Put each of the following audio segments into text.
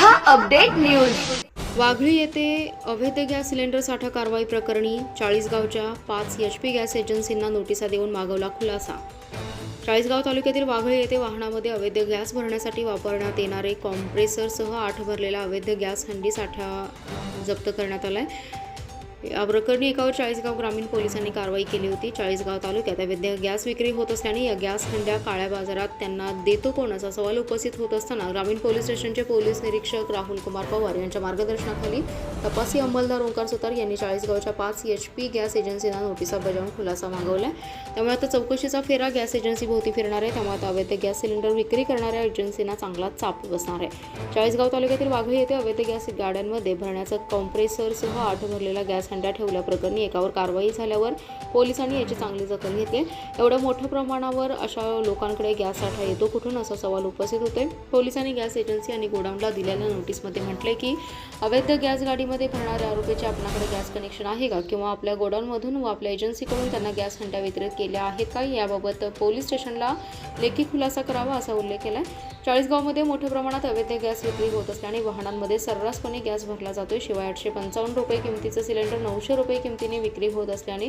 हां update news वाघळी येथे अवैध गॅस सिलेंडर साठा कारवाई प्रकरणी चाळीसगावच्या पाच एच पी गॅस एजन्सींना नोटिसा देऊन मागवला खुलासा. चाळीसगाव तालुक्यातील वाघळी येथे वाहनामध्ये अवैध गॅस भरण्यासाठी वापरण्यात येणारे कॉम्प्रेसरसह आठ भरलेला अवैध गॅस हंडी साठा जप्त करण्यात आला आहे या प्रकरणी एकावर चाळीसगाव ग्रामीण पोलिसांनी कारवाई केली होती. चाळीसगाव तालुक्यात अवैध गॅस विक्री होत असल्याने या गॅस खंड्या काळ्या बाजारात त्यांना देतो कोण असा सवाल उपस्थित होत असताना ग्रामीण पोलीस स्टेशनचे पोलीस निरीक्षक राहुल कुमार पवार यांच्या मार्गदर्शनाखाली तपासी अंमलदार ओंकार सुतार यांनी चाळीसगावच्या पाच एच पी गॅस एजन्सींना नोटिसा बजावून खुलासा मागवलाय. त्यामुळे आता चौकशीचा फेरा गॅस एजन्सीभोवती फिरणार आहे. त्यामुळे आता अवैध गॅस सिलेंडर विक्री करणाऱ्या एजन्सींना चांगला चाप बसणार आहे. चाळीसगाव तालुक्यातील वाघळी येथे अवैध गॅस गाड्यांमध्ये भरण्याचा कॉम्प्रेसरसह आठ भरलेला गॅस हंड्या ठेवल्याप्रकरणी एकावर कारवाई झाल्यावर पोलिसांनी याची चांगली दखल घेतली. एवढ्या मोठ्या प्रमाणावर अशा लोकांकडे गॅस साठा येतो कुठून असा सवाल उपस्थित होते पोलिसांनी गॅस एजन्सी आणि गोडाऊनला दिलेल्या नोटीसमध्ये म्हटले की अवैध गॅस गाडीमध्ये भरणाऱ्या आरोपीचे आपल्याकडे गॅस कनेक्शन आहे का? किंवा आपल्या गोडाऊनमधून व आपल्या एजन्सीकडून त्यांना गॅस हंड्या वितरित केल्या आहेत का? याबाबत पोलीस स्टेशनला लेखी खुलासा करावा असा उल्लेख केलाय. चाळीसगावमध्ये मोठ्या प्रमाणात अवैध गॅस विक्री होत असल्याने वाहनांमध्ये सर्रासपणे गॅस भरला जातोय. शिवाय आठशे पंचावन्न रुपये किमतीचं सिलेंडर नऊशे रुपये किमतीने विक्री होत असल्याने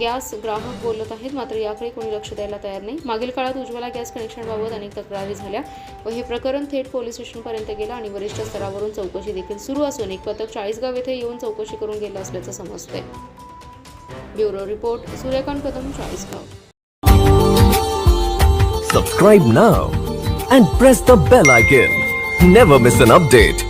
गॅस ग्राहक बोलत आहेत. मात्र याकडे कोणी लक्ष द्यायला तयार नाही. मागील काळात उज्ज्वला गॅस कनेक्शनबाबत अनेक तक्रारी झाल्या व हे प्रकरण थेट पोलीस स्टेशनपर्यंत गेलं आणि वरिष्ठ स्तरावरून चौकशी देखील सुरू असून एक पथक चाळीसगाव येथे येऊन चौकशी करून गेलं असल्याचं समजतंय. Bureau report Suryakant Kadam Chalisgaon. Subscribe now and press the bell icon never miss an update